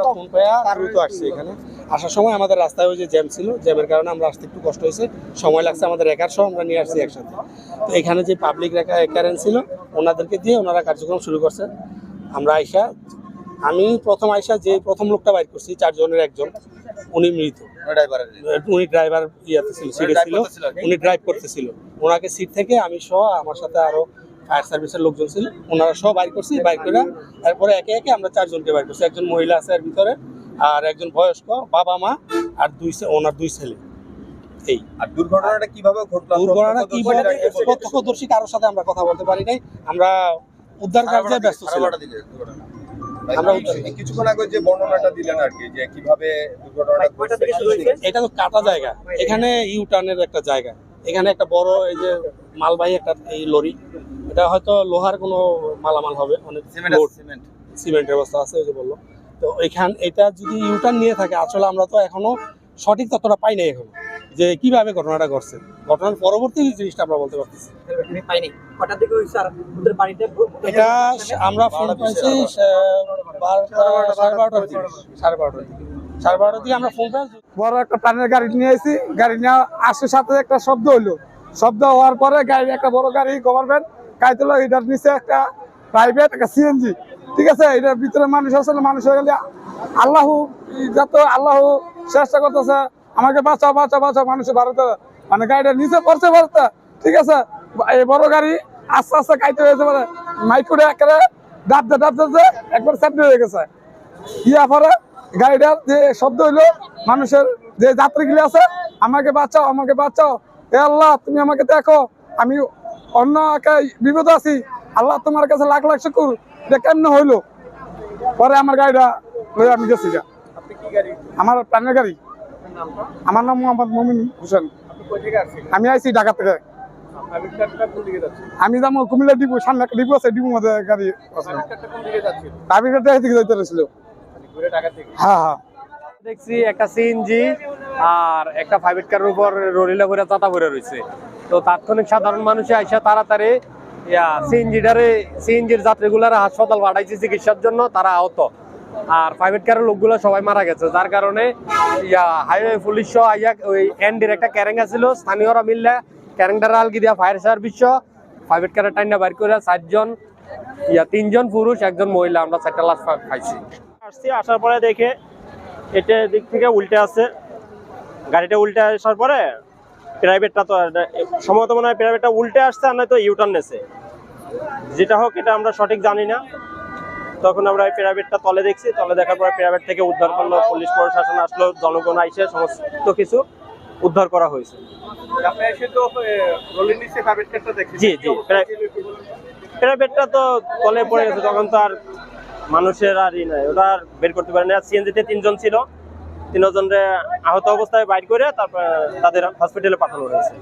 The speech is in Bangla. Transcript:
আমরা ফোন দ্রুত আসছি এখানে। আসার সময় আমাদের রাস্তায় ওই যে জ্যাম ছিল জ্যামের কারণে আমরা আসতে একটু কষ্ট হয়েছে। সময় লাগছে আমাদের একার সহ আমরা নিয়ে আসছি একসাথে। তো এখানে যে পাবলিক কারেন্ট ছিল ওনাদেরকে দিয়ে ওনারা কার্যক্রম শুরু করছে। আমরা আইসা আমি প্রথম আইসা যে প্রথম লোকটা বাইর করছি চারজনের একজন উনি মৃত। উনি ড্রাইভার ইয়াতে ছিল সিটে ছিল? উনি ড্রাইভ করতেছিল। ওনাকে সিট থেকে আমি সহ আমার সাথে আরও ফায়ার সার্ভিসের লোকজন ছিল ওনারা সব বাইর করছি বাইর করে তারপরে একে একে আমরা চারজনকে বাইর করছি। একজন মহিলা আছে এর ভিতরে আর একজন বয়স্ক বাবা মা আর দুই ওনার দুই ছেলে। এই। আর দুর্ঘটনাটা কীভাবে ঘটলো? প্রত্যক্ষদর্শী কারোর সাথে আমরা কথা বলতে পারি নাই। আমরা উদ্ধার কার্যে ব্যস্ত ছিলাম। আমরা কিছুক্ষণ আগে যে বর্ণনাটা দিলেন আর কি যে কীভাবে দুর্ঘটনাটা এটা তো কাটা জায়গা। এখানে ইউ টার্নের একটা জায়গা। এখানে একটা বড় এই যে মালবাহী একটা এই লরি। এটা হয়তো লোহার কোনো মালামাল হবে অনেক সিমেন্ট আছে, সিমেন্ট। সিমেন্টের অবস্থা আছে ওই যে বলল। তো এখান এটা যদি ইউটার্ন নিয়ে থাকে আসলে আমরা তো এখনও সঠিক তথ্যটা পাই নাই এখনও যে কীভাবে ঘটনাটা ঘটছে। ঘটনার পরবর্তী জিনিসটা আমরা বলতে পারতেছি। পাইনি। কটার দিকে হয়েছে আর ওদের বাড়িতে এটা আমরা ফোন পাইছি সাড়ে বারোটার দিকে সাড়ে বারোটার দিকে সাড়ে বারোটার দিকে আমরা ফোন পাই বড় একটা প্রাণের গাড়ি নিয়ে আসি গাড়ি নিয়ে আসার সাথে একটা শব্দ হইল। শব্দ হওয়ার পরে গাড়ি একটা বড় গাড়ি গভর্নমেন্ট গাড়ি তোলো এটার নিচে একটা প্রাইভেট একটা সিএনজি ঠিক আছে? এটার ভিতরে মানুষ আছে, মানুষ হয়ে গেলে আল্লাহ, যত আল্লাহ চেষ্টা করতেছে, আমাকে বাঁচাও বাঁচাও বাঁচাও মানুষের ভারতে মানে গাড়িটা নিচে পড়ছে ভারতে। ঠিক আছে? এই বড় গাড়ি আস্তে আস্তে কাইতে হয়েছে মানে মাইক করে একেবারে ডাবতে ডাবতে একবার সেপনি হয়ে গেছে। ইয়া পরে গাড়িটার যে শব্দ হইল, মানুষের যে যাত্রীগুলি আছে, আমাকে বাঁচাও আমাকে বাঁচাও। এ আল্লাহ, তুমি আমাকে দেখো, আমি অন্য একটা বিপদ আছি। আল্লাহ তোমার কাছে লাখ লাখ শুকুর। এটা কেমনে হইল? পরে আমার গাড়িটা লয়ে আমি গেছি গা। আমার প্রাণের গাড়ি। আমার নাম মোহাম্মদ মমিন হোসেন। আমি আইছি ঢাকা থেকে। আমি যাব কুমিল্লা ডিপু সামনে একটা ডিপু আছে ডিপু মধ্যে গাড়ি আছে। দিকে যাইতে হ্যাঁ হ্যাঁ। দেখছি একটা সিএনজি। আর একটা প্রাইভেট কারের উপর ররিলা করে চাতা পড়ে রয়েছে। তো তাৎক্ষণিক সাধারণ মানুষে আইসা তাড়াতাড়ি, ইয়া, সিএনজিটারে, সিএনজির যাত্রীগুলার হাসপাতাল পাঠাইছে চিকিৎসার জন্য, তারা আহত। আর প্রাইভেট কারের লোকগুলো সবাই মারা গেছে, যার কারণে, ইয়া হাইওয়ে পুলিশ আইয়া ওই এনডির একটা ক্যারেঙ্গা ছিল স্থানীয়রা মিললে ক্যারেঙ্গার আলগি দিয়া ফায়ার সার্ভিস প্রাইভেট কারের টাইনা বাইর করে চারজন, ইয়া, তিনজন পুরুষ, একজন মহিলা, আমরা চারটা লাশ পাইছি আসছি, আসার পরে দেখে, এটা দিক থেকে উল্টে আছে। গাড়িটা উল্টে আসার পরে প্রাইভেটটা তো সম্ভবত মনে হয় প্রাইভেটটা উল্টে আসছে আর নয়তো ইউটার্ন নেছে। যেটা হোক এটা আমরা সঠিক জানি না। তখন আমরা ওই প্রাইভেটটা তলে দেখছি। তলে দেখার পরে প্রাইভেট থেকে উদ্ধার করল পুলিশ প্রশাসন আসলো জনগণ আইসে সমস্ত কিছু উদ্ধার করা হয়েছে। জি জি। প্রাইভেটটা তো তলে পড়ে গেছে তখন তো আর মানুষের আর ই নাই। ওটা আর বের করতে পারে না সিএনজিতে তিনজন ছিল। তিনজনরে আহত অবস্থায় বাইর করে তারপর তাদের হসপিটালে পাঠানো হয়েছে।